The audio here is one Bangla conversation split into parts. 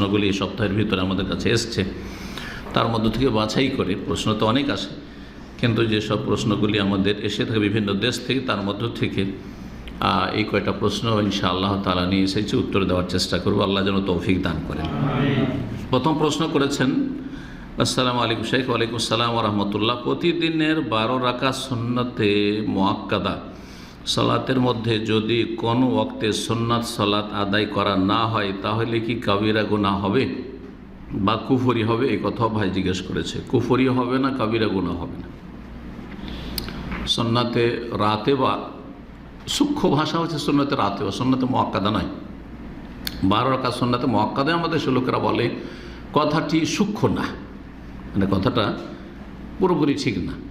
প্রশ্নগুলি এই সপ্তাহের ভিতরে আমাদের কাছে এসছে। তার মধ্য থেকে বাছাই করে প্রশ্ন তো অনেক আসে, কিন্তু যেসব প্রশ্নগুলি আমাদের এসে থাকে বিভিন্ন দেশ থেকে, তার মধ্য থেকে এই কয়টা প্রশ্ন ইনশা আল্লাহ তালা নিয়ে এসেছি, উত্তর দেওয়ার চেষ্টা করব। আল্লাহ যেন তৌফিক দান করেন। প্রথম প্রশ্ন করেছেন, আসসালামু আলাইকুম শেখ, ওয়ালাইকুম আসসালাম রহমতুল্লাহ। প্রতিদিনের বারো রাখা সুন্নতে মোয়াক্কাদা সালাতের মধ্যে যদি কোনো ওক্তে সুন্নাত সালাত আদায় করা না হয়, তাহলে কি কাবিরা গুনাহ হবে? বা কুফরি হবে? এই কথাও ভাই জিজ্ঞেস করেছে। কুফরি হবে না কাবিরা গুনাহ হবে না? সন্নাতে রাতে বা সূক্ষ্ম ভাষা হচ্ছে সন্ন্যতে রাতে বা সন্ন্যতে মহাক্কাদা নয়। বারো রাখা সন্ন্যতে মোয়াক্কাদা আমাদের লোকেরা বলে, কথাটি সূক্ষ্ম না। মানে কথাটা পুরোপুরি ঠিক না।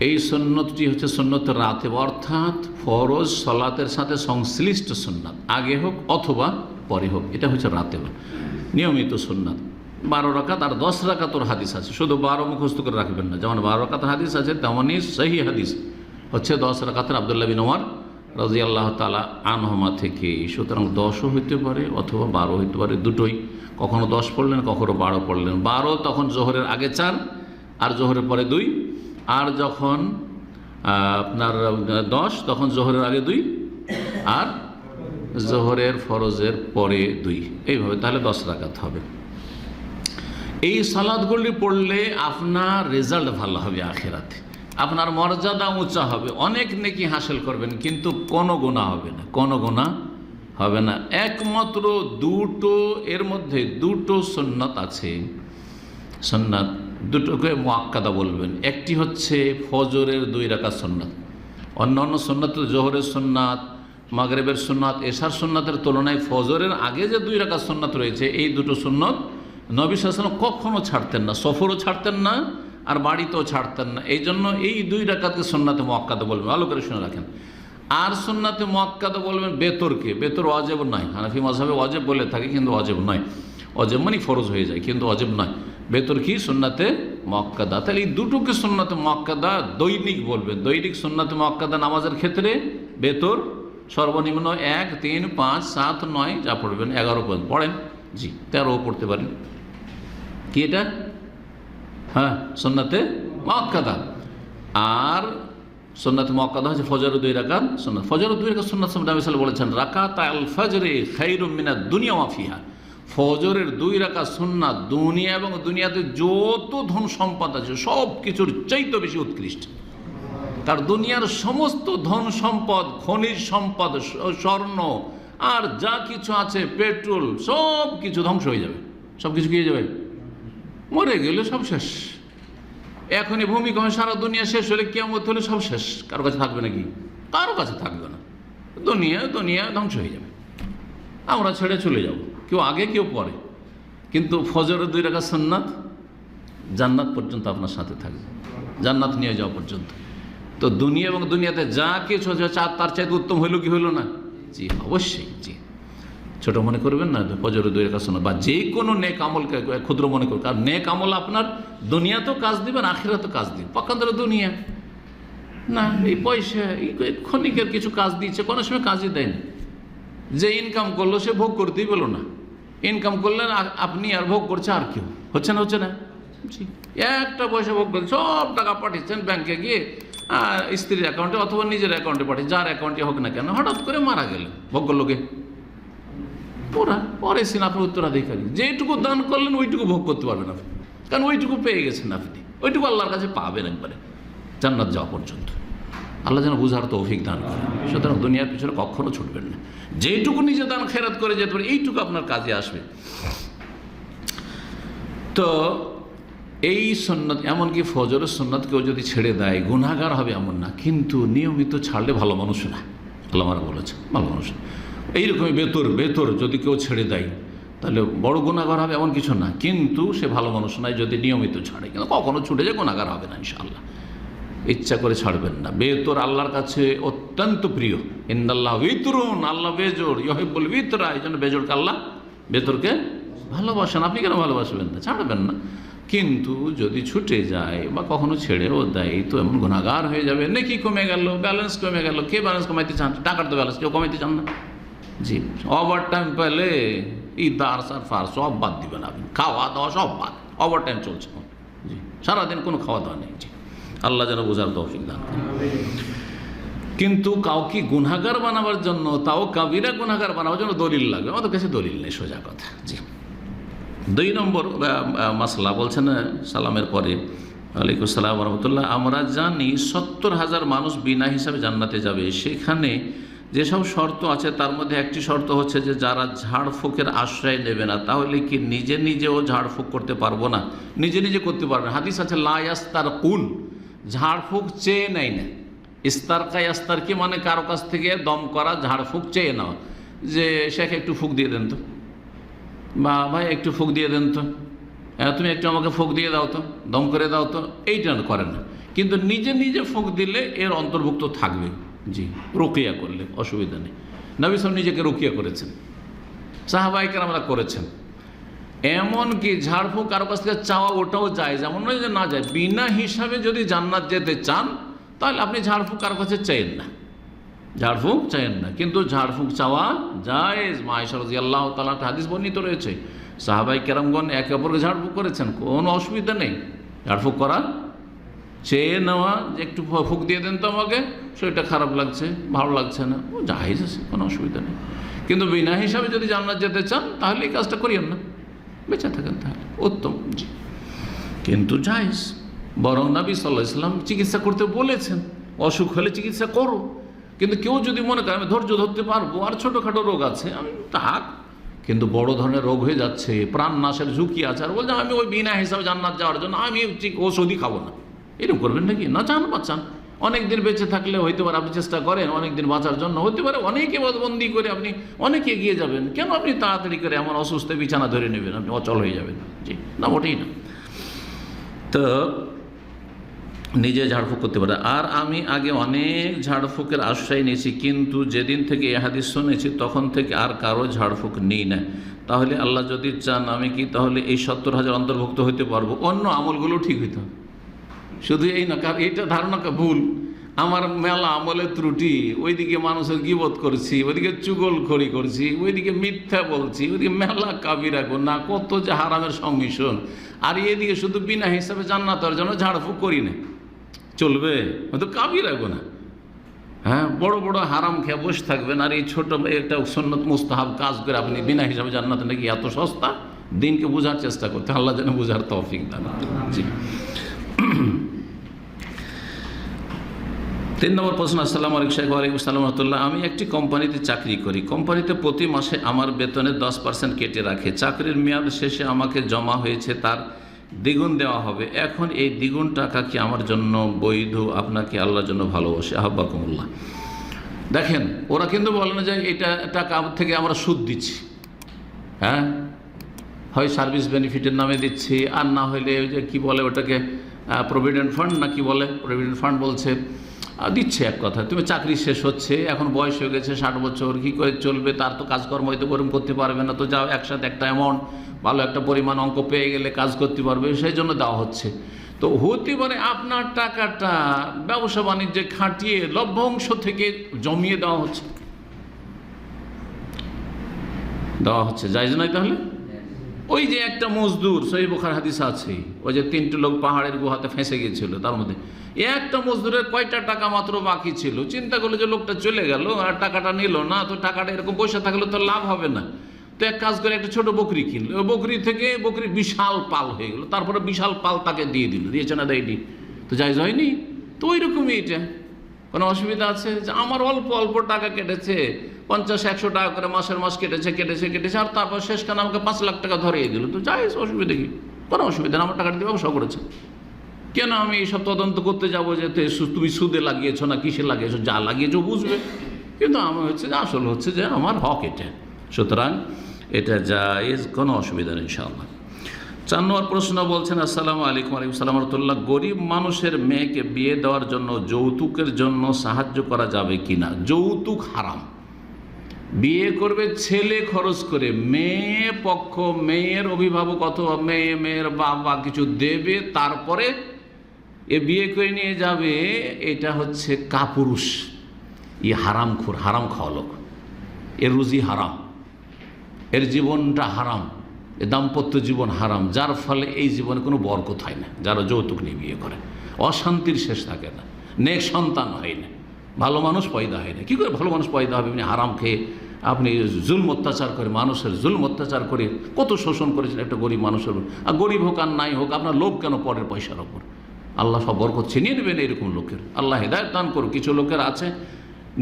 এই সন্ন্যতটি হচ্ছে সন্ন্যত রাতে, অর্থাৎ ফরজ সলাতের সাথে সংশ্লিষ্ট সন্ন্যাত আগে হোক অথবা পরে হোক, এটা হচ্ছে রাতে নিয়মিত সন্ন্যাত বারো রাকাত আর দশ রাকাতর হাদিস আছে। শুধু বারো মুখস্থ করে রাখবেন না। যেমন বারো রাকাতের হাদিস আছে তেমনই সহি হাদিস হচ্ছে দশ রাকাতের আবদুল্লাহ বিন ওমর রাজি আল্লাহ তালা আনহমা থেকে। সুতরাং দশও হইতে পারে অথবা বারো হইতে পারে, দুটোই। কখনো দশ পড়লেন, কখনো বারো পড়লেন। বারো তখন জোহরের আগে চার, আর জোহরের পরে দুই। আর যখন আপনার দশ, তখন জোহরের আগে দুই, আর জোহরের ফরজের পরে দুই। এইভাবে, তাহলে দশ রাকাত হবে। এই সালাদগুলি পড়লে আপনার রেজাল্ট ভালো হবে আখেরাতে। আপনার মর্যাদা উঁচা হবে। অনেক নেকি হাসিল করবেন, কিন্তু কোনো গোনা হবে না। কোনো গোনা হবে না। একমাত্র দুটো, এর মধ্যে দুটো সন্ন্যত আছে। সন্ন্যাত দুটোকে মোয়াক্কাদা বলবেন। একটি হচ্ছে ফজরের দুই রাখা সন্ন্যাত অন্য অন্য সন্ন্যাত জোহরের সন্ন্যাত মাগরেবের সন্ন্যাত এশার সন্ন্যাতের তুলনায় ফজরের আগে যে দুই রাখা সন্ন্যাত রয়েছে, এই দুটো সন্ন্যত নবী শাসন কখনও ছাড়তেন না, সফরও ছাড়তেন না, আর বাড়িতেও ছাড়তেন না। এই জন্য এই দুই রাকাতকে সন্ন্যাতে মোয়াক্কাদা বলবেন। ভালো করে শুনে রাখেন। আর সন্ন্যাতে মোয়াক্কাদা বলবেন বেতরকে। বেতর অজেব নয়। হানাফি মজাবে অজেব বলে থাকে, কিন্তু অজেব নয়। অজেব মানে ফরজ হয়ে যায়, কিন্তু অজেব নয়। বেতর কি? সুন্নাতে মক্কাদা। তাহলে এই দুটোকে সুন্নাতে মক্কাদা দৈনিক বলবেন দৈনিক সুন্নাতে মক্কাদা নামাজের ক্ষেত্রে বেতর সর্বনিম্ন এক, তিন, পাঁচ, সাত, নয়, যা পড়বেন, এগারো পর্যন্ত। পড়েন? জি, তেরোও পড়তে পারেন। কি এটা? হ্যাঁ সন্নাতে মক্কাদা। আর সন্নাতে মক্কাদা হচ্ছে ফজর দুই রাকাত সন্ন্যাত ফজর দুই রাকাত সন্ন্যাত সাল্লাল্লাহু বলেছেন রাকাত আল ফজরে খাইরুম মিনা দুনিয়া মাফিহা ফজরের দুই রাকাত সুন্নাত দুনিয়া এবং দুনিয়াতে যত ধন সম্পদ আছে, সব কিছুর চাইতে বেশি উৎকৃষ্ট। তার দুনিয়ার সমস্ত ধন সম্পদ, খনিজ সম্পদ স্বর্ণ আর যা কিছু আছে, পেট্রোল, সব কিছু ধ্বংস হয়ে যাবে। সব কিছু হয়ে যাবে? মরে গেলে সব শেষ। এখনই ভূমিকম্প সারা দুনিয়া শেষ হলে কেমন হলে সব শেষ। কারও কাছে থাকবে নাকি? কারও কাছে থাকবে না। দুনিয়া দুনিয়া ধ্বংস হয়ে যাবে। আমরা ছেড়ে চলে যাব। কেউ আগে, কেউ পরে। কিন্তু ফজরের দুই রাখা সন্ন্যাত জান্নাত পর্যন্ত আপনার সাথে থাকবে। জান্নাত নিয়ে যাওয়া পর্যন্ত। তো দুনিয়া এবং দুনিয়াতে যা কিছু চার তার চাইতে উত্তম হইল কি হইল না? জি, অবশ্যই, জি। ছোট মনে করবেন না ফজর দুই রেখা শোনা বা যে কোনো নেক আমলকে ক্ষুদ্র মনে করুন। কারণ নেক আমল আপনার দুনিয়াতেও কাজ দিবেন আখিরাতেও কাজ দিন পক্ষান্তর দুনিয়া। না, এই পয়সা, এই ক্ষণিকের কিছু কাজ দিচ্ছে, কোনো সময় কাজই দেয়নি। যে ইনকাম করল, সে ভোগ করতেই পেল না। ইনকাম করলেন আপনি আর ভোগ করছে আর কেউ? হচ্ছে না হচ্ছে না? একটা পয়সা ভোগ করছে সব টাকা পাঠিয়েছেন ব্যাংকে গিয়ে স্ত্রীর অ্যাকাউন্টে অথবা নিজের অ্যাকাউন্টে পাঠিয়ে, যার অ্যাকাউন্টে হোক না কেন, হঠাৎ করে মারা গেলেন ভোগ করল কে ওরা পরে সিন আপনার উত্তরাধিকারী যেটুকু দান করলেন, ওইটুকু ভোগ করতে পারবেন আপনি। কারণ ওইটুকু পেয়ে গেছেন আপনি, ওইটুকু আল্লাহর কাছে পাবেন একবারে, জান্নাত যাওয়া পর্যন্ত। আল্লাহ যেন বুঝার তৌফিক দান করেন। সুতরাং দুনিয়ার পিছনে কখনো ছুটবেন না। যেটুকু নিজে দান খেরাত করে যেতে পারে, এইটুকু আপনার কাজে আসবে। তো এই সন্ন্যত এমনকি ফজরের সন্ন্যত কেউ যদি ছেড়ে দেয় গুণাগার হবে এমন না। কিন্তু নিয়মিত ছাড়লে ভালো মানুষ না। আল্লাহ মারা বলেছে ভালো মানুষ। এইরকমই বেতর বেতর যদি কেউ ছেড়ে দেয়, তাহলে বড় গুণাগার হবে এমন কিছু না। কিন্তু সে ভালো মানুষ নয় যদি নিয়মিত ছাড়ে। কিন্তু কখনো ছুটে যায় গুণাগার হবে না, ইনশাআল্লাহ। ইচ্ছা করে ছাড়বেন না। বেতর আল্লাহর কাছে অত্যন্ত প্রিয়। ইন্দাল্লাহ বিতরুন আল্লাহ বেজোর ইহেবুল বিতরা এই জন্য বেজোরকে আল্লাহ বেতরকে ভালোবাসেন। আপনি কেন ভালোবাসবেন না? ছাড়বেন না। কিন্তু যদি ছুটে যায় বা কখনো ছেড়েও দেয়, তো এমন গুণাগার হয়ে যাবে। নাকি কমে গেল ব্যালেন্স কমে গেল, কে ব্যালেন্স কমাইতে চান? টাকার তো ব্যালেন্স কেউ কমাইতে চান না। জি ওভার টাইম পেলে ঈদ দার সার ফার সব বাদ দিবেন আপনি। খাওয়া দাওয়া সব বাদ ওভার টাইম চলছে জি, সারাদিন কোনো খাওয়া দাওয়া নেই। জি। আল্লাহ যেন বোঝার তৌফিক দান। কিন্তু কাউকে গুনাগার বানাবার জন্য, তাও কাবিরা গুনাগার বানাবার জন্য দলিল লাগবে। আমাদের কাছে দলিল নেই, সোজা কথা। জি। দুই নম্বর মাসলা বলছেন সালামের পরে, আলাইকুম সালাম রহমতুল্লাহ। আমরা জানি সত্তর হাজার মানুষ বিনা হিসাবে জান্নাতে যাবে। সেখানে যেসব শর্ত আছে, তার মধ্যে একটি শর্ত হচ্ছে যে যারা ঝাড়ফুঁকের আশ্রয় নেবে না, তাহলে কি নিজে নিজেও ঝাড়ফুঁক করতে পারব না? নিজে নিজে করতে পারবে না। হাদিস আছে লায়াস্তার কুল ঝাড়ফুঁক চেয়ে নেয় না। ইস্তার কায় আস্তার কি মানে কারও কাছ থেকে দম করা, ঝাড়ফুঁক চেয়ে নেওয়া। যে শেখ, একটু ফুক দিয়ে দেন তো। বা ভাই, একটু ফুক দিয়ে দেন তো। তুমি একটু আমাকে ফুক দিয়ে দাও তো, দম করে দাও তো। এইটা করে না। কিন্তু নিজে নিজে ফুক দিলে এর অন্তর্ভুক্ত থাকবে। জি, রুকিয়া করলে, অসুবিধা নেই। নবী সাহেব নিজেকে রুকিয়া করেছেন। সাহাবাহিকের আমরা করেছেন। এমনকি ঝাড়ফুঁক কারও কাছ থেকে চাওয়া ওটাও যায়, যেমন নয় যে না যায়। বিনা হিসাবে যদি জান্নাত যেতে চান, তাহলে আপনি ঝাড়ফুঁক কারও কাছে চাইেন না। ঝাড়ফুঁক চাইেন না। কিন্তু ঝাড়ফুঁক চাওয়া যায় মায়েশরজি আল্লাহ তালা হাদিস বর্ণিত রয়েছে। সাহাবাই কেরামগণ একে অপরকে ঝাড়ফুঁক করেছেন, কোনো অসুবিধা নেই। ঝাড়ফুঁক করা, চেয়ে নেওয়া যে একটু ফুক দিয়ে দেন তো আমাকে, শরীরটা খারাপ লাগছে, ভালো লাগছে না, ও জাহেজ আছে, কোনো অসুবিধা নেই। কিন্তু বিনা হিসাবে যদি জান্নাত যেতে চান, তাহলে এই কাজটা করিয়েন না। বেঁচে থাকেন তাহলে, উত্তম, জি। কিন্তু জাহেজ বরং নবী সাল্লাহ ইসলাম চিকিৎসা করতে বলেছেন, অসুখ হলে চিকিৎসা করো। কিন্তু কেউ যদি মনে করে, আমি ধৈর্য ধরতে পারব, আর ছোটোখাটো রোগ আছে, আমি থাক কিন্তু বড় ধরনের রোগ হয়ে যাচ্ছে, প্রাণ নাশের ঝুঁকি আছে, আর বলছে, আমি ওই বিনা হিসাবে জান্নাত যাওয়ার জন্য আমি ওষুধই খাব না। এরকম করবেন নাকি? না চান বাঁচান অনেক দিন বেঁচে থাকলে হইতে পারে আপনি চেষ্টা করেন অনেক দিন বাঁচার জন্য। হতে পারে অনেকে বন্দি করে আপনি অনেক এগিয়ে যাবেন। কেন আপনি তাড়াতাড়ি করে এমন অসুস্থ বিছানা ধরে নেবেন? আপনি অচল হয়ে যাবেন। জি, না, মোটেই না। তো নিজে ঝাড়ফুঁক করতে পারে। আর আমি আগে অনেক ঝাড়ফুঁকের আশ্রয় নিয়েছি, কিন্তু যেদিন থেকে এ হাদিস শুনেছি, তখন থেকে আর কারও ঝাড়ফুঁক নেই না। তাহলে আল্লাহ যদি চান আমি কি তাহলে এই সত্তর হাজার অন্তর্ভুক্ত হতে পারব? অন্য আমলগুলো ঠিক হইতে হবে। শুধু এই না কারণ এইটা ধারণাটা ভুল। আমার মেলা আমলের ত্রুটি, ওইদিকে মানুষের গিবত করছি, ওইদিকে চুগল খড়ি করছি, ওইদিকে মিথ্যা বলছি, ওইদিকে মেলা কাবিরা না, কত যে হারামের সংমিশ্রণ আর এদিকে শুধু বিনা হিসাবে জান্নাতের জন্য ঝাড়ফুঁক করি না। চলবে? হয়তো কাবিরা না। হ্যাঁ বড় বড় হারাম খেয়ে বসে থাকবেন, আর এই ছোট একটা সন্ন্যত মুস্তাহাব কাজ করে আপনি বিনা হিসাবে জান্নাতে নাকি এত সস্তা? দিনকে বোঝার চেষ্টা করতে, আল্লাহ যেন বোঝার তৌফিক দান জি। তিন নম্বর প্রশ্ন, আসসালাম আলাইকুম শেখ ওয়ালাইকুম সালাম রহমতুল্লাহ। আমি একটি কোম্পানিতে চাকরি করি। কোম্পানিতে প্রতি মাসে আমার বেতনের দশ পার্সেন্ট কেটে রাখে। চাকরির মেয়াদ শেষে আমাকে জমা হয়েছে, তার দ্বিগুণ দেওয়া হবে। এখন এই দ্বিগুণ টাকা কি আমার জন্য বৈধ? আপনাকে আল্লাহর জন্য ভালোবাসে। আহ্বাকুমুল্লাহ দেখেন, ওরা কিন্তু বলে না যে এটা টাকা থেকে আমরা সুদ দিচ্ছি। হ্যাঁ? হয় সার্ভিস বেনিফিটের নামে দিচ্ছি, আর না হলে ওই যে কী বলে ওটাকে প্রভিডেন্ট ফান্ড না কি বলে? প্রভিডেন্ট ফান্ড বলছে দিচ্ছে এক কথা তুমি চাকরি শেষ হচ্ছে, এখন বয়স হয়ে গেছে ষাট বছর, কী করে চলবে? তার তো কাজকর্ম হয়তো ওরকম করতে পারবে না। তো যাও, একসাথে একটা অ্যামাউন্ট ভালো একটা পরিমাণ অঙ্ক পেয়ে গেলে কাজ করতে পারবে। সেই জন্য দেওয়া হচ্ছে। তো হতে পারে আপনার টাকাটা ব্যবসা বাণিজ্যে খাটিয়ে লভ্যাংশ থেকে জমিয়ে দেওয়া হচ্ছে। দেওয়া হচ্ছে। যাইজ নয় তাহলে। ওই যে একটা মজদুর, সহি বোখার হাদিস আছে, ওই যে তিনটে লোক পাহাড়ের গুহাতে ফেঁসে গিয়েছিল তার মধ্যে। একটা মজদুরের কয়টা টাকা মাত্র বাকি ছিল? চিন্তা করল যে লোকটা চলে গেল আর টাকাটা নিল না, তো টাকাটা এরকম পয়সা থাকলে তো লাভ হবে না। তো এক কাজ করে একটা ছোট বকরি কিনলো। বকরি থেকে বকরি বিশাল পাল হয়ে গেল, তারপরে বিশাল পাল তাকে দিয়ে দিল, দিয়েছে না দেয়নি। তো যাই হয়নি। তো ওই রকমই এটা। কোনো অসুবিধা আছে? যে আমার অল্প অল্প টাকা কেটেছে। পঞ্চাশ, একশো টাকা করে মাসের মাস কেটেছে কেটেছে কেটেছে, আর তারপর শেষখানে আমাকে পাঁচ লাখ টাকা ধরিয়ে দিল। তো যাই অসুবিধা কি? কোনো অসুবিধা আমার টাকা দিয়ে ব্যবসা করেছে। কেন আমি এইসব তদন্ত করতে যাব যে তুমি সুদে লাগিয়েছো না কিসে লাগিয়েছো? যা লাগিয়েছো বুঝবে। কিন্তু আমার হচ্ছে যে আসল হচ্ছে যে আমার হক এটা। সুতরাং এটা যা জায়েজ কোনো অসুবিধা নেই, ইনশাআল্লাহ। চার নম্বর প্রশ্ন বলছেন, আসসালামু আলাইকুম আলাইকুম সালাম গরিব মানুষের মেয়েকে বিয়ে দেওয়ার জন্য যৌতুকের জন্য সাহায্য করা যাবে কি না যৌতুক হারাম। বিয়ে করবে ছেলে খরচ করে, মেয়ে পক্ষ, মেয়ের অভিভাবক অথবা মেয়ে, মেয়ের বাবা কিছু দেবে, তারপরে এ বিয়ে করে নিয়ে যাবে, এটা হচ্ছে কাপুরুষ, ই হারাম খুর, হারাম খাওয়া লোক। এর রুজি হারাম, এর জীবনটা হারাম এ দাম্পত্য জীবন হারাম, যার ফলে এই জীবনে কোনো বরকত হয় না, যারা যৌতুক নিয়ে বিয়ে করে। অশান্তির শেষ থাকে না, নেক সন্তান হয় না। ভালো মানুষ পয়দা হয় না। কী করে ভালো মানুষ পয়দা হবে? আপনি হারাম খেয়ে আপনি জুলম অত্যাচার করে, মানুষের জুলম অত্যাচার করে কত শোষণ করেছেন একটা গরিব মানুষের। আর গরিব হোক আর নাই হোক, আপনার লোভ কেন পরের পয়সার ওপর আল্লাহ সব বরকত ছিনিয়ে নেবেন এরকম লোকের। আল্লাহ হেদায়ত দান করুক, কিছু লোকের আছে,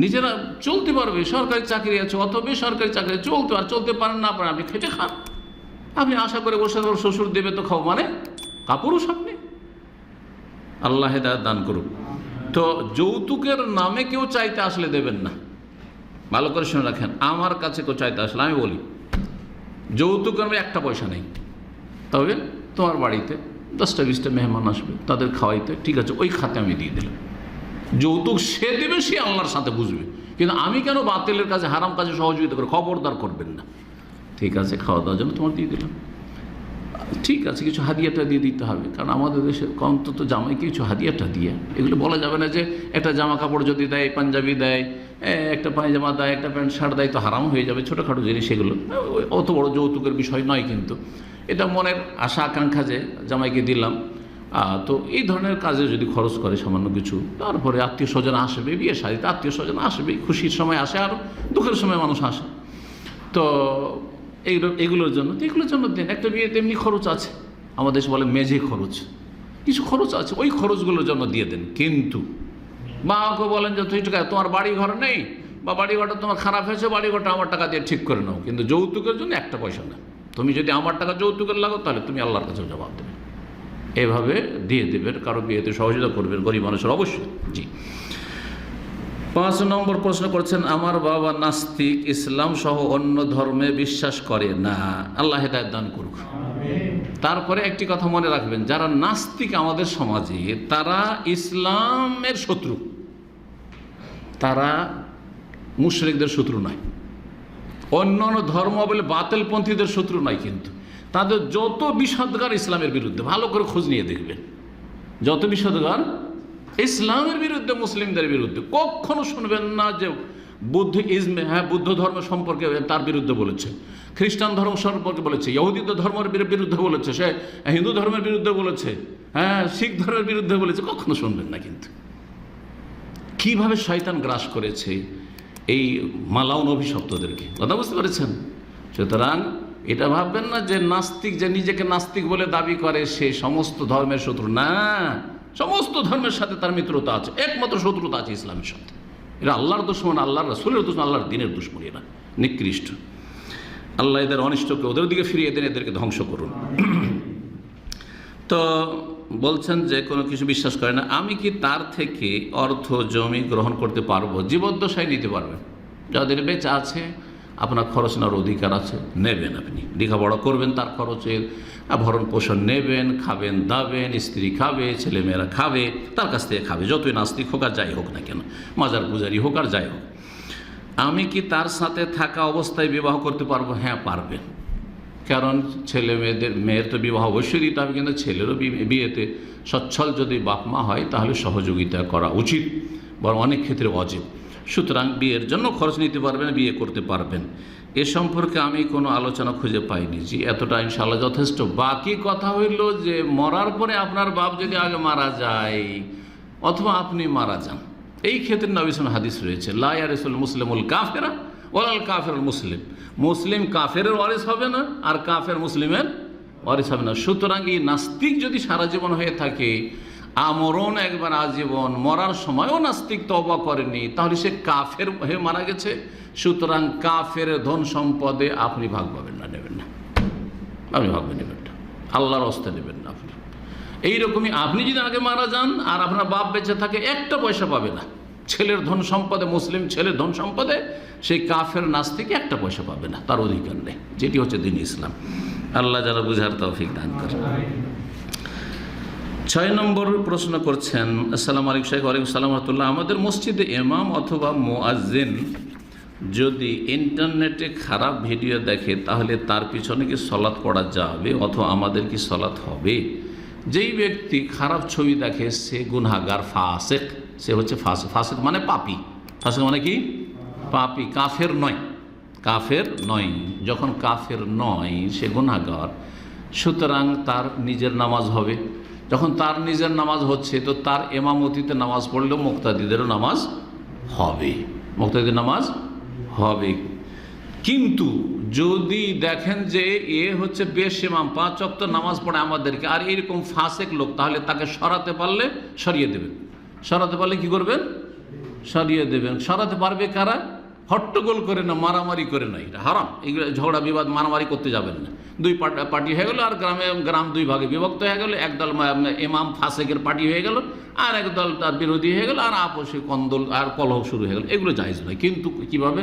নিজেরা চলতে পারবে, সরকারি চাকরি আছে অত বেসরকারি চাকরি চলতে আর চলতে পারেন না পারেন আপনি খেটে খান। আপনি আশা করে বসে শ্বশুর দেবে তো খাও মানে কাপুরুষ আপনি আল্লাহ হেদায়ত দান করুক। তো যৌতুকের নামে কেউ চাইতে আসলে দেবেন না। ভালো করে শুনে রাখেন, আমার কাছে কেউ চাইতে আসলে, আমি বলি, যৌতুকের নামে একটা পয়সা নেই। তবে তোমার বাড়িতে দশটা বিশটা মেহমান আসবে, তাদের খাওয়াইতে, ঠিক আছে, ওই খাতে আমি দিয়ে দিলাম। যৌতুক সে দেবে, সে আল্লাহর সাথে বুঝবে। কিন্তু আমি কেন বাতিলের কাছে, হারাম কাজে সহযোগিতা করে, খবরদার করবেন না? ঠিক আছে, খাওয়া দাওয়ার জন্য তোমার দিয়ে দিলাম। ঠিক আছে, কিছু হাদিয়াটা দিয়ে দিতে হবে। কারণ আমাদের দেশে অন্তত জামাইকে কিছু হাদিয়াটা দিয়ে। এগুলো বলা যাবে না যে একটা জামা কাপড় যদি দেয়, পাঞ্জাবি দেয় একটা পায়জামা দেয়, একটা প্যান্ট, শার্ট দেয়, তো হারাম হয়ে যাবে, ছোটোখাটো জিনিস এগুলো। অত বড় যৌতুকের বিষয় নয় কিন্তু। এটা মনের আশা, আকাঙ্ক্ষা যে জামাইকে দিলাম। তো এই ধরনের কাজে যদি খরচ করে সামান্য কিছু, তারপরে আত্মীয় স্বজন আসবে, বিয়ে শাড়িতে আত্মীয় স্বজন আসবে খুশির সময় আসে আর দুঃখের সময় মানুষ আসে। তো এইগুলো এগুলোর জন্য। তো এগুলোর জন্য দেন। একটা বিয়েতে এমনি খরচ আছে। আমাদের দেশে বলে মেঝে খরচ। কিছু খরচ আছে। ওই খরচগুলোর জন্য দিয়ে দেন। কিন্তু মা ওকে বলেন যে, তুই আছে তোমার বাড়ি ঘর নেই বা বাড়ি ঘরটা তোমার খারাপ হয়েছে বাড়ি ঘরটা আমার টাকা দিয়ে ঠিক করে নাও। কিন্তু যৌতুকের জন্য একটা পয়সা না তুমি যদি আমার টাকা যৌতুকের লাগো তাহলে তুমি আল্লাহর কাছে জবাব দেবে। এভাবে দিয়ে দেবেন। কারও বিয়েতে সহযোগিতা করবেন। গরিব মানুষের অবশ্যই। জি। পাঁচ নম্বর প্রশ্ন করছেন, আমার বাবা নাস্তিক, ইসলাম সহ অন্য ধর্মে বিশ্বাস করে না। আল্লাহ হেদায়ত দান করুক। তারপরে একটি কথা মনে রাখবেন, যারা নাস্তিক আমাদের সমাজে, তারা ইসলামের শত্রু। তারা মুশরিকদের শত্রু নয়। অন্য অন্য ধর্ম বলে বাতিলপন্থীদের শত্রু নয় কিন্তু। তাদের যত বিষাদগার ইসলামের বিরুদ্ধে, ভালো করে খোঁজ নিয়ে দেখবেন। যত বিষাদগার ইসলামের বিরুদ্ধে, মুসলিমদের বিরুদ্ধে। কখনো শুনবেন না যে বুদ্ধ ইজমে হ্যাঁ বুদ্ধ ধর্ম সম্পর্কে তার বিরুদ্ধে বলেছে। খ্রিস্টান ধর্ম সম্পর্কে বলেছে। ইহুদি ধর্মের বিরুদ্ধে বলেছে। সে হিন্দু ধর্মের বিরুদ্ধে বলেছে। হ্যাঁ শিখ ধর্মের বিরুদ্ধে বলেছে। কখনো শুনবেন না কিন্তু। কীভাবে শয়তান গ্রাস করেছে এই মালাউন অভিশপ্তদেরকে? কথা বুঝতে পেরেছেন? সুতরাং এটা ভাববেন না যে নাস্তিক, যে নিজেকে নাস্তিক বলে দাবি করে, সে সমস্ত ধর্মের শত্রু। না সমস্ত ধর্মের সাথে তার মিত্রতা আছে, একমাত্র শত্রুতা আছে ইসলামের সাথে। এরা আল্লাহর দুশ্মন, আল্লাহর রসুলের দুশ্মন, আল্লাহর দিনের দুশ্মন এরা, নিকৃষ্ট। আল্লাহ এদের অনিষ্টকে ওদের দিকে ফিরিয়ে দেন, এদেরকে ধ্বংস করুন। তো বলছেন যে কোনো কিছু বিশ্বাস করে না, আমি কি তার থেকে অর্থ জমি গ্রহণ করতে পারব? জীবদ্দশায় নিতে পারবে। যাদের বেচা আছে আপনার খরচ নেওয়ার অধিকার আছে, নেবেন আপনি। লেখাপড়া করবেন তার খরচের ভরণ পোষণ নেবেন, খাবেন, দাবেন, স্ত্রী খাবে, ছেলেমেয়েরা খাবে, তার কাছ থেকে খাবে। যতই নাস্তিক হোক আর যাই হোক না কেন, মাজার পূজারি হোক আর যাই হোক। আমি কি তার সাথে থাকা অবস্থায় বিবাহ করতে পারব? হ্যাঁ পারবেন। কারণ ছেলে মেয়েদের, মেয়ের তো বিবাহ অবশ্যই দিতে হবে, কিন্তু ছেলেরও বিয়েতে সচ্ছল যদি বাপ মা হয়, তাহলে সহযোগিতা করা উচিত, বরং অনেক ক্ষেত্রে অজীব। সুতরাং বিয়ের জন্য খরচ নিতে পারবেন, বিয়ে করতে পারবেন। এ সম্পর্কে আমি কোনো আলোচনা খুঁজে পাইনি। জি, এতটা ইনশাল্লাহ যথেষ্ট। বাকি কথা হইল যে, মরার পরে আপনার বাপ যদি আগে মারা যায়, অথবা আপনি মারা যান, এই ক্ষেত্রে নবিসন হাদিস রয়েছে লায়ারিসুল মুসলিমুল কাফেরা ওলাল কাফের মুসলিম। মুসলিম কাফেরের ওয়ারিস হবে না, আর কাফের মুসলিমের ওয়ারিস হবে না। সুতরাং এই নাস্তিক যদি সারা জীবন হয়ে থাকে আমরণ একবার আজীবন, মরার সময়ও নাস্তিক তবা করেনি তাহলে সে কাফের হয়ে মারা গেছে। সুতরাং কাফের ধন সম্পদে আপনি ভাগ পাবেন না, নেবেন না। আপনি ভাববেন নেবেন না। আল্লাহর অস্তে নেবেন না আপনি। এইরকমই আপনি যদি আগে মারা যান, আর আপনার বাপ বেঁচে থাকে, একটা পয়সা পাবে না। ছেলের ধন সম্পদে, মুসলিম ছেলের ধন সম্পদে, সেই কাফের নাচ থেকে একটা পয়সা পাবে না, তার অধিকার নেই, যেটি হচ্ছে দিন ইসলাম। আল্লাহ যারা বুঝার তৌফিক দান করে ছয় নম্বর প্রশ্ন করছেন, আসসালামু আলিক শেখ ওয়ালাইকুম সালাম রহমতুল্লাহ। আমাদের মসজিদে এমাম অথবা মোয়াজ্জিন যদি ইন্টারনেটে খারাপ ভিডিও দেখে, তাহলে তার পিছনে কি সলাৎ পড়া যাবে অথবা আমাদের কি সলাৎ হবে? যেই ব্যক্তি খারাপ ছবি দেখে, সে গুনহাগার, ফাসেক। সে হচ্ছে ফাসেক। ফাসেক মানে পাপি। ফাসেক মানে কি? পাপি। কাফের নয়। কাফের নয়। যখন কাফের নয়, সে গুণাগার সুতরাং তার নিজের নামাজ হবে। যখন তার নিজের নামাজ হচ্ছে, তো তার এমামতিতে নামাজ পড়লেও মুক্তাদিদেরও নামাজ হবে। মুক্তাদিদের নামাজ হবে। কিন্তু যদি দেখেন যে এ হচ্ছে বেশ ইমাম, পাঁচ অক্ত নামাজ পড়ে আমাদেরকে, আর এরকম ফাঁসেক লোক, তাহলে তাকে সরাতে পারলে সরিয়ে দেবেন। সরাতে পারলে কি করবেন? সরিয়ে দেবেন। সরাতে পারবে কারা? হট্টগোল করে না, মারামারি করে না এটা। হারাম। এগুলো ঝগড়া, বিবাদ, মারামারি করতে যাবেন না। দুই পার্ট- হয়ে গেলো আর গ্রামে, গ্রাম দুই ভাগে বিভক্ত হয়ে গেল। একদল এমাম ফাসেকের পার্টি হয়ে গেল আর একদল তার বিরোধী হয়ে গেল আর আপোষে কন্দল আর কলহ শুরু হয়ে গেল। এগুলো জায়জ নয়। কিন্তু কীভাবে?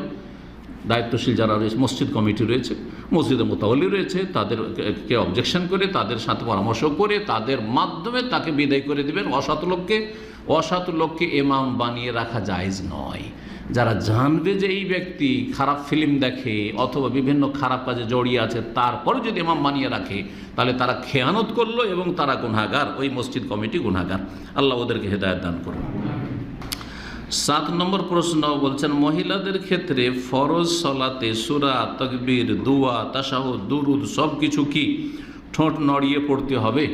দায়িত্বশীল যারা রয়েছে, মসজিদ কমিটি রয়েছে, মসজিদে মোতাবলি রয়েছে তাদেরকে অবজেকশন করে, তাদের সাথে পরামর্শ করে, তাদের মাধ্যমে তাকে বিদায় করে দিবেন। অসৎ লোককে অসৎ লোককে এমাম বানিয়ে রাখা জায়েজ নয়। যারা জানবে যে এই ব্যক্তি খারাপ ফিল্ম দেখে অথবা বিভিন্ন খারাপ কাজে জড়িয়ে আছে তারপরে যদি এমাম বানিয়ে রাখে, তাহলে তারা খেয়ানত করল এবং তারা গুনাগার ওই মসজিদ কমিটি গুনাগার আল্লাহ ওদেরকে হেদায়ত দান করুন। সাত নম্বর প্রশ্ন বলছেন, মহিলাদের ক্ষেত্রে ফরজ সলাতে সুরা, তকবির, দুয়া তাসাহ দুরুদ সব কিছু কি? ঠোঁট নড়িয়ে পড়তে হবে।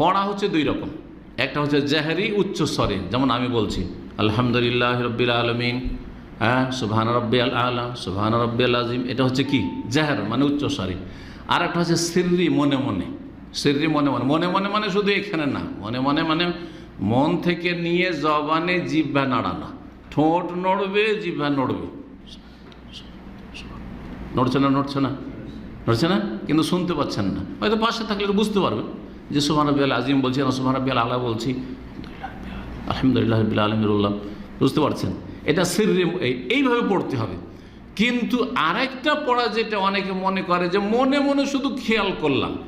পড়া হচ্ছে দুই রকম। একটা হচ্ছে জাহেরি উচ্চ স্বরে, যেমন আমি বলছি, আলহামদুলিল্লাহ রব্বিল আলমিন হ্যাঁ সুবহান রব্বি আল আলম সুবহান রব্বি আল আজিম এটা হচ্ছে কি? জাহের মানে উচ্চ স্বরে আর একটা হচ্ছে সিররি, মনে মনে। সিররি, মনে মনে। মনে মনে মানে শুধু এখানে না। মনে মনে মানে মন থেকে নিয়ে জবানে জিভা নাড়ানো। ঠোঁট নড়বে জিভা নড়বে। নড়ছে না নড়ছে না? নড়ছে না? কিন্তু শুনতে পাচ্ছেন না। হয়তো পাশে থাকলে বুঝতে পারবে যে সুমান রবি আল আজিম বলছি, না সুমান রবি আল আলা বলছি। আলহামদুলিল্লাহ রবিল আলমিরুল্লাহ বুঝতে পারছেন? এটা এই- এইভাবে পড়তে হবে। কিন্তু আরেকটা পড়া যেটা অনেকে মনে করে যে মনে মনে শুধু খেয়াল করলাম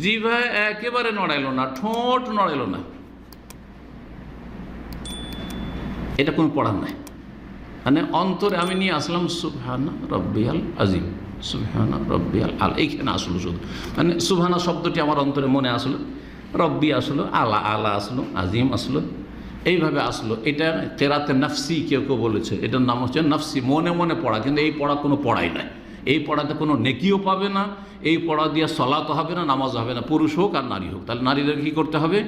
জিভা একেবারে নড়াইলো না, ঠোঁট নড়াইলো না। এটা কোনো পড়ার নাই। মানে অন্তরে আমি নিয়ে আসলাম, সুবহানা রব্বিয়াল আজিম, সুবহানা রব্বিয়াল আল, এইখানে আসলো শুধু। মানে সুবহানা শব্দটি আমার অন্তরে মনে আসলো, রব্বি আসলো, আলা আলা আসলো, আজিম আসলো। এইভাবে আসলো। এটা তেরাতে নফসি কেউ কেউ বলেছে। এটার নাম হচ্ছে নফসি। মনে মনে পড়া, কিন্তু এই পড়া কোনো পড়াই নাই। এই পড়াতে কোনো নেকিও পাবে না। এই পড়া দিয়ে সলাতো হবে না, নামাজ হবে না। পুরুষ হোক আর নারী হোক। তাহলে নারীদের কী করতে হবে?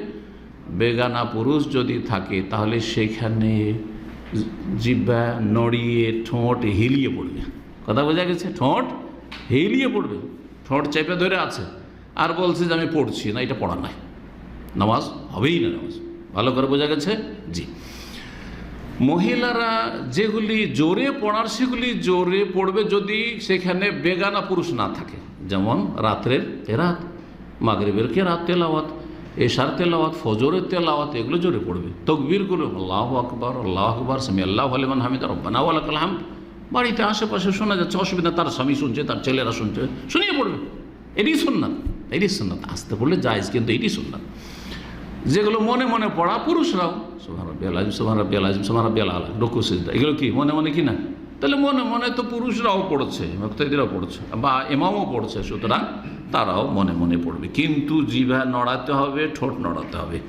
বেগানা পুরুষ যদি থাকে, তাহলে সেখানে জিব্বা নড়িয়ে ঠোঁট হিলিয়ে পড়বে। কথা বোঝা গেছে? ঠোঁট হিলিয়ে পড়বে। ঠোঁট চেপে ধরে আছে। আর বলছে যে আমি পড়ছি না, এটা পড়া নাই। নামাজ হবেই না নামাজ। ভালো করে বোঝা গেছে? জি। মহিলারা যেগুলি জোরে পড়ার, সেগুলি জোরে পড়বে যদি সেখানে বেগানা পুরুষ না থাকে। যেমন রাত্রের রাত মাগরিবের কে রাত তেলাওয়াত, এশার তেলাওয়াত, ফজরের তেলাওয়াত, এগুলো জোরে পড়বে। তকবীরগুলো আল্লাহ আকবর আল্লাহ আকবর সামি আল্লাহ আলিমান হামিদ রব্বানা হামদ। বাড়িতে আশেপাশে শোনা যাচ্ছে, অসুবিধা, তার স্বামী শুনছে, তার ছেলেরা শুনছে, শুনিয়ে পড়বে। এটি শুননাথ এটি শুননাথ আসতে পড়লে যায়জ কিন্তু এটি শুননাথ যেগুলো মনে মনে পড়া পুরুষরাও। সোহান রব্বি আলাজিম সোহান রব্বি সিজদা। এগুলো কি, মনে মনে কি না? তাহলে মনে মনে তো পুরুষরাও পড়ছে ভক্তদিরাও পড়ছে, বা এমামও পড়ছে, সুতরাং তারাও মনে মনে পড়বে। কিন্তু জিভা নড়াতে হবে, ঠোঁট নড়াতে হবে।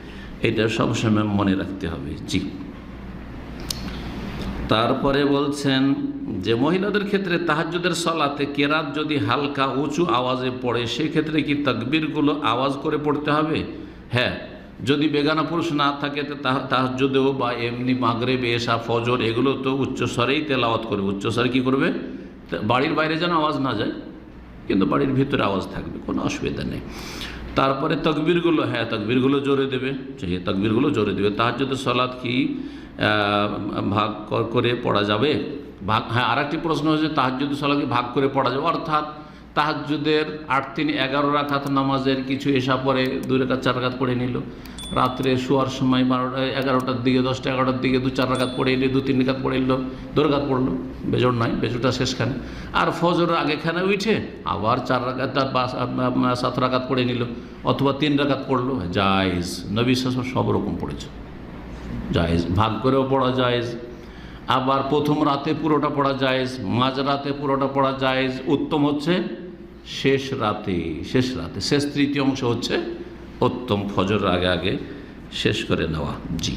এটা সবসময় মনে রাখতে হবে, জি। তারপরে বলছেন যে মহিলাদের ক্ষেত্রে তাহাজ্জুদের সলাতে কেরাত যদি হালকা উঁচু আওয়াজে পড়ে, সেক্ষেত্রে কি তকবীরগুলো আওয়াজ করে পড়তে হবে? হ্যাঁ যদি বেগানা পুরুষ না থাকে, তো তাহাজ্জুদেও বা এমনি মাগরে বেশা ফজর, এগুলো তো উচ্চস্বরেই তেলাওয়াত করবে। উচ্চস্বরে কী করবে? বাড়ির বাইরে যেন আওয়াজ না যায়, কিন্তু বাড়ির ভিতরে আওয়াজ থাকবে, কোনো অসুবিধা নেই। তারপরে তকবিরগুলো হ্যাঁ তকবিরগুলো জোরে দেবে যে তকবিরগুলো জোরে দেবে। তাহাজ্জুদের সলাৎ কি ভাগ করে পড়া যাবে? ভাগ হ্যাঁ আর একটি প্রশ্ন হচ্ছে তাহাজ্জুদ সলাৎ কি ভাগ করে পড়া যাবে? অর্থাৎ তাহাজ্জুদের আট তিন এগারো রাখাত নামাজের কিছু এসা পরে দুই রেখাত চার রাখাত পড়ে নিল। রাত্রে শোয়ার সময় বারোটা, এগারোটার দিকে, দশটা, এগারোটার দিকে দু চার রাখাত পড়ে এলো দু তিন রেখাত পড়ে এলো, দু পড়ল। বেজোর নাই বেজোটা শেষখানে। আর ফজর আগেখানে উঠে আবার চার রাখাত তার সাত রাখাত পড়ে নিল, অথবা তিন রাখাত পড়ল। জায়জ, নবী শাসন সব রকম পড়েছে। জায়েজ, ভাগ করেও পড়া জায়েজ। আবার প্রথম রাতে পুরোটা পড়া জায়েজ, মাঝ রাতে পুরোটা পড়া জায়েজ। উত্তম হচ্ছে শেষ রাতে শেষ রাতে, শেষ তৃতীয় অংশ হচ্ছে উত্তম ফজর আগে আগে শেষ করে নেওয়া। জি।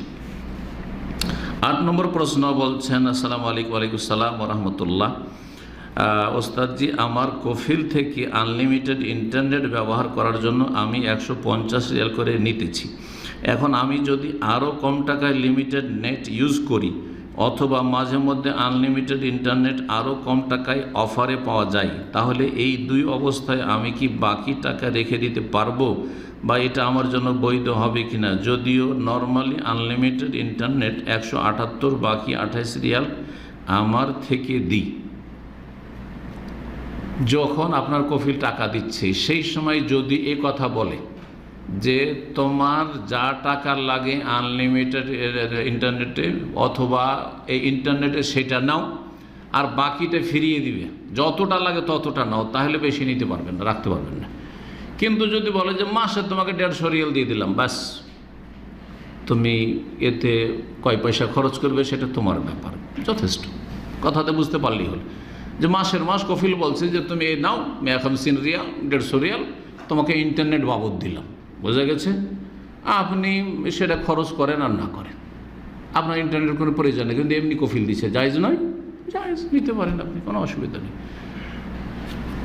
আট নম্বর প্রশ্ন বলছেন, আসসালামু আলাইকুম, ওয়ালাইকুম সালাম রহমতুল্লাহ। ওস্তাদজি, আমার কফিল থেকে আনলিমিটেড ইন্টারনেট ব্যবহার করার জন্য আমি একশো পঞ্চাশ রিয়াল করে নিতেছি। এখন আমি যদি আরও কম টাকায় লিমিটেড নেট ইউজ করি অথবা মাঝে মধ্যে আনলিমিটেড ইন্টারনেট আরও কম টাকায় অফারে পাওয়া যায়, তাহলে এই দুই অবস্থায় আমি কি বাকি টাকা রেখে দিতে পারব বা এটা আমার জন্য বৈধ হবে কি না যদিও নর্মালি আনলিমিটেড ইন্টারনেট একশো আটাত্তর, বাকি আঠাইশ রিয়াল আমার থেকে দিই। যখন আপনার কফিল টাকা দিচ্ছে, সেই সময় যদি এ কথা বলে যে তোমার যা টাকা লাগে আনলিমিটেড ইন্টারনেটে অথবা এই ইন্টারনেটে সেটা নাও, আর বাকিটা ফিরিয়ে দিবে। যতটা লাগে ততটা নাও, তাহলে বেশি নিতে পারবেন না, রাখতে পারবেন না। কিন্তু যদি বলে যে, মাসে তোমাকে দেড়শো রিয়াল দিয়ে দিলাম, ব্যাস। তুমি এতে কয় পয়সা খরচ করবে, সেটা তোমার ব্যাপার। যথেষ্ট। কথাতে বুঝতে পারলেই হল। যে মাসের মাস কফিল বলছে যে, তুমি এই নাও মেয়া খামসিন রিয়াল, দেড়শো রিয়াল, তোমাকে ইন্টারনেট বাবদ দিলাম। বোঝা গেছে? আপনি সেটা খরচ করেন আর না করেন। আপনার ইন্টারনেট কোনো প্রয়োজন নেই, কিন্তু এমনি কফিল দিচ্ছে জায়জ নয়? জায়জ, নিতে পারেন আপনি, কোনো অসুবিধা নেই।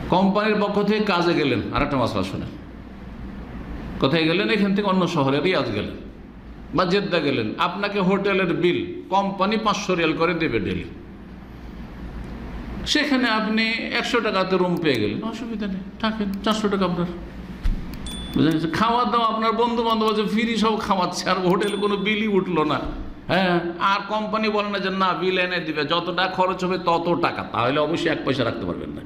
কোম্পানির পক্ষ থেকে কাজে গেলেন আর একটা মশলা শোনেন। কোথায় গেলেন? এখান থেকে অন্য শহরে রিয়াজ গেলেন। বা জেদ্দা গেলেন। আপনাকে হোটেলের বিল কোম্পানি পাঁচশো রিয়াল করে দেবে ডেলি সেখানে আপনি একশো টাকাতে রুম পেয়ে গেলেন, অসুবিধা নেই। থাকেন, চারশো টাকা আপনার। বুঝলেন? খাওয়া দাওয়া আপনার বন্ধু বান্ধব আছে ফ্রি সব খাওয়াচ্ছে, আর হোটেলে কোনো বিলই উঠল না। হ্যাঁ? আর কোম্পানি বলে না যে, না বিল এনে দিবে, যতটা খরচ হবে তত টাকা। তাহলে অবশ্যই এক পয়সা রাখতে পারবেন না।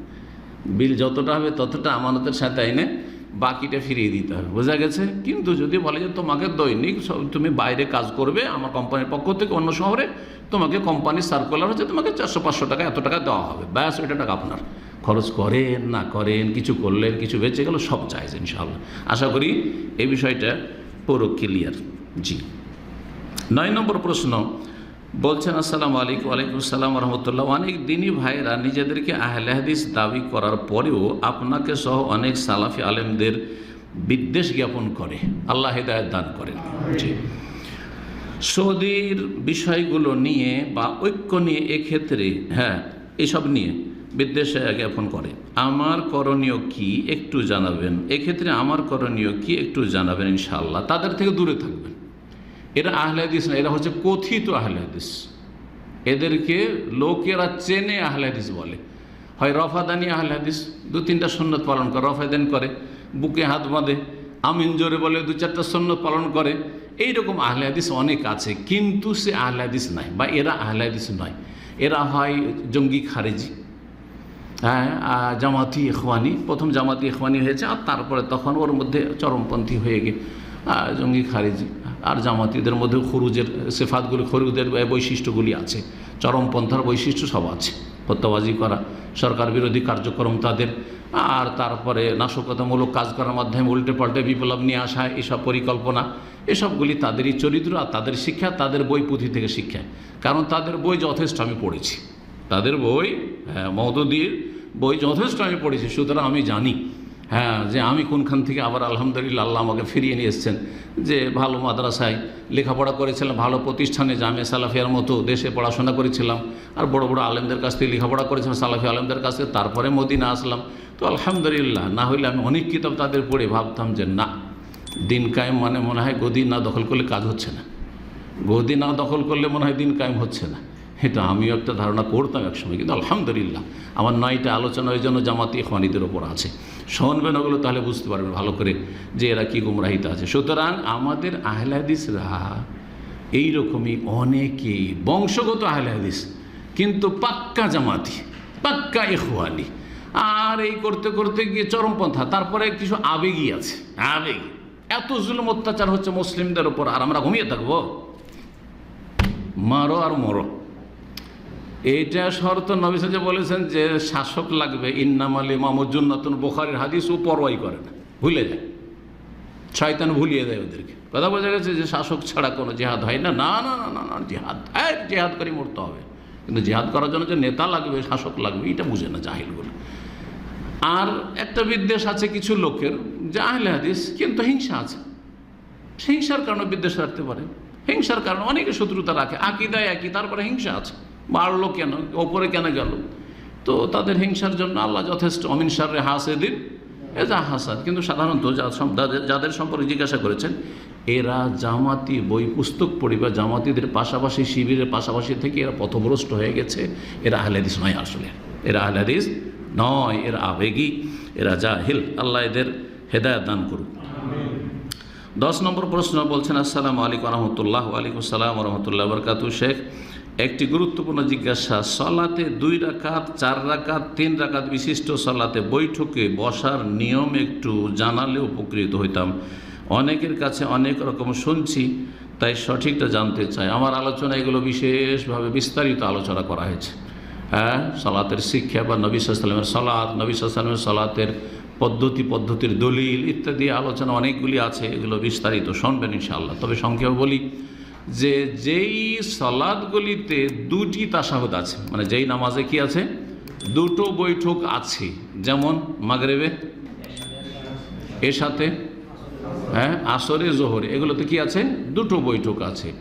বিল যতটা হবে ততটা আমানতের সাথে এনে বাকিটা ফিরিয়ে দিতে হবে। বোঝা গেছে? কিন্তু যদি বলে যে তোমাকে দৈনিক তুমি বাইরে কাজ করবে, আমার কোম্পানির পক্ষ থেকে অন্য শহরে, তোমাকে কোম্পানির সার্কুলার হচ্ছে, তোমাকে চারশো, পাঁচশো টাকা এত টাকা দেওয়া হবে। ব্যাস, ওইটা টাকা আপনার। খরচ করেন, না করেন, কিছু করলেন, কিছু বেঁচে গেল, সব চাইছে ইনশাল্লাহ আশা করি এই বিষয়টা পুরো ক্লিয়ার জি। নয় নম্বর প্রশ্ন বলছেন, আসসালামু আলাইকুম, ওয়ালাইকুম আসসালাম রহমতুল্লাহ। অনেক দিনই ভাইরা নিজেদেরকে আহলে হাদিস দাবি করার পরেও আপনাকে সহ অনেক সালাফি আলেমদের বিদ্বেষ জ্ঞাপন করে। আল্লাহ হেদায়ত দান করেন। সৌদির বিষয়গুলো নিয়ে বা ঐক্য নিয়ে এক্ষেত্রে হ্যাঁ এসব নিয়ে বিদ্বেষ জ্ঞাপন করে। আমার করণীয় কি একটু জানাবেন? এক্ষেত্রে আমার করণীয় কি একটু জানাবেন ইনশাআল্লাহ। তাদের থেকে দূরে থাকবেন। এরা আহলে হাদিস না, এরা হচ্ছে কথিত আহলে হাদিস এদেরকে লোকেরা চেনে আহলে হাদিস বলে। হয় রফাদানি আহলে হাদিস দু তিনটা সন্ন্যত পালন করে, রফাদান করে, বুকে হাত বাঁধে, আমিন জোরে বলে, দু চারটা সন্ন্যত পালন করে। এই রকম আহলে হাদিস অনেক আছে, কিন্তু সে আহলে হাদিস নাই, বা এরা আহলে হাদিস নয়। এরা হয় জঙ্গি খারেজি। হ্যাঁ জামাতি ইখওয়ানি, প্রথম জামাতি ইখওয়ানি হয়েছে, আর তারপরে তখন ওর মধ্যে চরমপন্থী হয়ে গিয়ে জঙ্গি খারিজি, আর জামাতিদের মধ্যে খরুজের সেফাতগুলি খরুদের বৈশিষ্ট্যগুলি আছে। চরমপন্থার বৈশিষ্ট্য সব আছে। হত্যাবাজি করা, সরকার বিরোধী কার্যক্রম তাদের, আর তারপরে নাশকতামূলক কাজ করার মাধ্যমে উল্টে পাল্টে বিপ্লব নিয়ে আসা, এসব পরিকল্পনা, এসবগুলি তাদেরই চরিত্র আর তাদের শিক্ষা, তাদের বই পুঁথি থেকে শিক্ষা। কারণ তাদের বই যথেষ্ট আমি পড়েছি। তাদের বই হ্যাঁ মহদুদির বই যথেষ্ট আমি পড়েছি, সুতরাং আমি জানি। হ্যাঁ যে আমি কোনখান থেকে আবার আলহামদুলিল্লাহ আল্লাহ আমাকে ফিরিয়ে নিয়ে এসছেন। যে ভালো মাদ্রাসায় লেখাপড়া করেছিলাম, ভালো প্রতিষ্ঠানে জামে সালাফিয়ার মতো দেশে পড়াশোনা করেছিলাম, আর বড় বড় আলেমদের কাছ থেকে লেখাপড়া করেছিলাম, সালাফি আলেমদের কাছ থেকে, তারপরে মদিনা আসলাম। তো আলহামদুলিল্লাহ, না হইলে আমি অনেক কিতাব তাদের পড়ে ভাবতাম যে না, দিন কায়েম মানে মনে হয় গদি না দখল করলে কাজ হচ্ছে না। গদি না দখল করলে মনে হয় দিন কায়েম হচ্ছে না। এটা আমিও একটা ধারণা করতাম একসময় কিন্তু আলহামদুলিল্লাহ। আমার নয়টা আলোচনা ওই জন্য জামাতি খানিদের ওপর আছে। শুনবেন ওগুলো তাহলে বুঝতে পারবেন ভালো করে যে এরা কী গুমরাহিত আছে। সুতরাং আমাদের আহলে হাদিসরা এইরকমই অনেকেই বংশগত আহলে হাদিস কিন্তু পাক্কা জামাতি, পাক্কা ইখওয়ানি। আর এই করতে করতে গিয়ে চরমপন্থা, তারপরে কিছু আবেগই আছে, আবেগ। এত জুলুম অত্যাচার হচ্ছে মুসলিমদের ওপর, আর আমরা ঘুমিয়ে থাকব? মারো আর মরো। এইটা শর্ত নবিস যে বলেছেন যে শাসক লাগবে। ইন্নাম আলী মামুজুন্নাতুন বোখারের হাদিস ও পরোয়াই করে না। ভুলে যায়। শয়তান ভুলিয়ে দেয় ওদেরকে। কথা বোঝা গেছে যে শাসক ছাড়া কোনো জেহাদ হয় না। না না না না জেহাদ এক জেহাদ করে মরতে হবে। কিন্তু জেহাদ করার জন্য যে নেতা লাগবে, শাসক লাগবে এটা বুঝে না জাহিলগুলো। আর একটা বিদ্বেষ আছে কিছু লোকের, যে আহলে হাদিস কিন্তু হিংসা আছে। হিংসার কারণে বিদ্বেষ রাখতে পারে। হিংসার কারণে অনেকে শত্রুতা রাখে। আকিদায় একই, তারপরে হিংসা আছে। বাড়লো কেন? ওপরে কেন গেল? তো তাদের হিংসার জন্য আল্লাহ যথেষ্ট, অমিন সারে হাসেদিন, এ যা হাসাদ। কিন্তু সাধারণত যাদের সম্পর্কে জিজ্ঞাসা করেছেন, এরা জামাতি বই পুস্তক পড়ি বা জামাতিদের পাশাপাশি শিবিরের পাশাপাশি থেকে এরা পথভ্রষ্ট হয়ে গেছে। এরা আহলাদিস নয় আসলে। এরা আহলাদিস নয়, এরা আবেগী, এরা জাহিল। আল্লাহ এদের হেদায়ত দান করুক। দশ নম্বর প্রশ্ন বলছেন, আসসালামু আলাইকুম রহমতুল্লাহ ওয়ালাইকুম সালাম রহমতুল্লাহ বরকাতু শেখ একটি গুরুত্বপূর্ণ জিজ্ঞাসা, সলাতে দুই রাকাত, চার রাকাত, তিন রাকাত বিশিষ্ট সলাতে বৈঠকে বসার নিয়ম একটু জানালে উপকৃত হইতাম। অনেকের কাছে অনেক রকম শুনছি, তাই সঠিকটা জানতে চাই। আমার আলোচনা এগুলো বিশেষভাবে বিস্তারিত আলোচনা করা হয়েছে। হ্যাঁ সলাতের শিক্ষা বা নবী সাল্লামের সলাৎ, নবী সাল্লামের সলাতের পদ্ধতি, পদ্ধতির দলিল ইত্যাদি আলোচনা অনেকগুলি আছে, এগুলো বিস্তারিত শুনবেন ইনশাআল্লাহ। তবে সংক্ষেপে বলি যে যেই সলাদগুলিতে দুটি তাসাহুদ আছে মানে যেই নামাজে কি আছে? দুটো বৈঠক আছে। যেমন মাগরেবে এর সাথে হ্যাঁ আসরে, জোহরে, এগুলোতে কি আছে? দুটো বৈঠক আছে।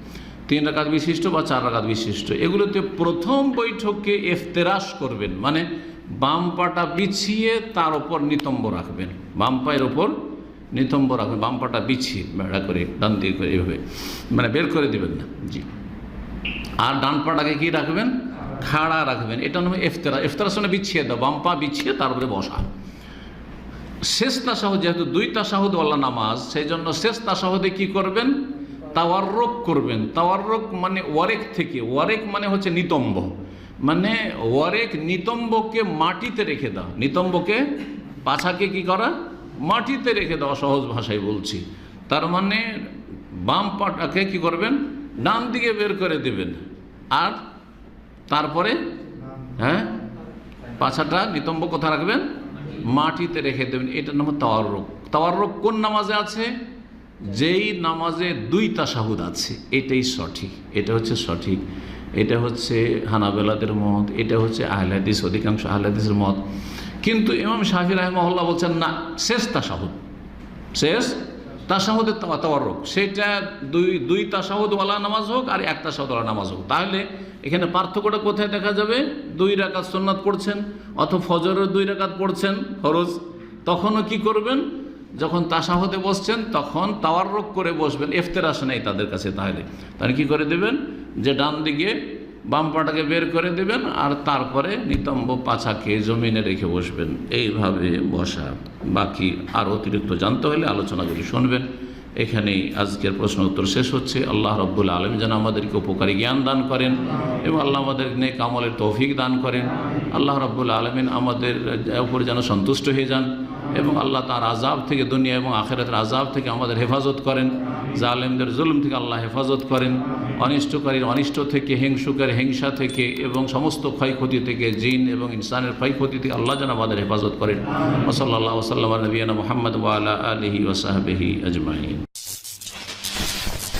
তিন রাকাত বিশিষ্ট বা চার রাকাত বিশিষ্ট। এগুলোতে প্রথম বৈঠককে এফতেরাস করবেন মানে বাম পাটা বিছিয়ে তার ওপর নিতম্ব রাখবেন। বাম পায়ের ওপর নিতম্ব রাখবেন বাম পাটা বিছিয়ে বেড়া করে, ডান দিয়ে করে এভাবে মানে বের করে দেবেন না। জি। আর ডান পাটাকে কি রাখবেন? খাড়া রাখবেন। এটা নামে এফতেরা এফতেরার সঙ্গে বিছিয়ে দাও, বাম পা বিছিয়ে তার উপরে বসা। শেষ তাসাহুদ, যেহেতু দুই তাসাহুদ ওয়ালা নামাজ সেই জন্য শেষ তাসাহুদে কি করবেন? তাওয়াররক করবেন। তাওয়াররক মানে ওয়ারেক থেকে। ওয়ারেক মানে হচ্ছে নিতম্ব। মানে ওয়ারেক নিতম্বকে মাটিতে রেখে দাও। নিতম্বকে পাছাকে কি করা? মাটিতে রেখে দেওয়া সহজ ভাষায় বলছি। তার মানে বাম পাটাকে কি করবেন? ডান দিকে বের করে দেবেন। আর তারপরে? হ্যাঁ? পাছাটা নিতম্ব কোথায় রাখবেন? মাটিতে রেখে দেবেন। এটার নাম তাওয়াররোগ তাওয়াররোগ কোন নামাজে আছে? যেই নামাজে দুই তাসাহুদ আছে। এটাই সঠিক। এটা হচ্ছে সঠিক। এটা হচ্ছে হানাবেলাদের মত। এটা হচ্ছে আহলাদিস অধিকাংশ আহলাদিসের মত। কিন্তু ইমাম শাহি রাহমহল্লা বলছেন, না, শেষ তাসাহুদ শেষ তাসাহুদের তাওয়ারক। সেটা দুই দুই তাসাহুদওয়ালা নামাজ হোক আর এক তাসাহুদওয়ালা নামাজ হোক। তাহলে এখানে পার্থক্যটা কোথায় দেখা যাবে? দুই রাকাত সোননাথ পড়ছেন, অথবা ফজরের দুই রাকাত পড়ছেন, ফরজ। তখনও কি করবেন? যখন তাসাহতে বসছেন, তখন তাওয়াররক করে বসবেন। এফতেরাস নেই তাদের কাছে তাহলে। তাহলে কি করে দেবেন? যে ডান দিকে বাম পাটাকে বের করে দেবেন আর তারপরে নিতম্ব পাছাকে জমিনে রেখে বসবেন। এইভাবে বসা। বাকি আর অতিরিক্ত জানতে হলে আলোচনাগুলি শুনবেন। এখানেই আজকের প্রশ্ন উত্তর শেষ হচ্ছে। আল্লাহ রব্বুল আলম যেন আমাদেরকে উপকারী জ্ঞান দান করেন এবং আল্লাহ আমাদের নেক আমলের তৌফিক দান করেন। আল্লাহ রব্বুল আলমিন আমাদের উপর যেন সন্তুষ্ট হয়ে যান। এবং আল্লাহ তার আজাব থেকে দুনিয়া এবং আখেরাতের আজাব থেকে আমাদের হেফাজত করেন। জালেমদের জুলুম থেকে আল্লাহ হেফাজত করেন। অনিষ্টকারীর অনিষ্ট থেকে, হিংসুকের হিংসা থেকে এবং সমস্ত ক্ষয়ক্ষতি থেকে, জিন এবং ইনসানের ক্ষয়ক্ষতি থেকে আল্লাহ যেন আমাদের হেফাজত করেন। ওসল্লা ওসাল্লাম নবীনা মোহাম্মদ ওয়ালা আলহি ওসাহাবি আজমাইন।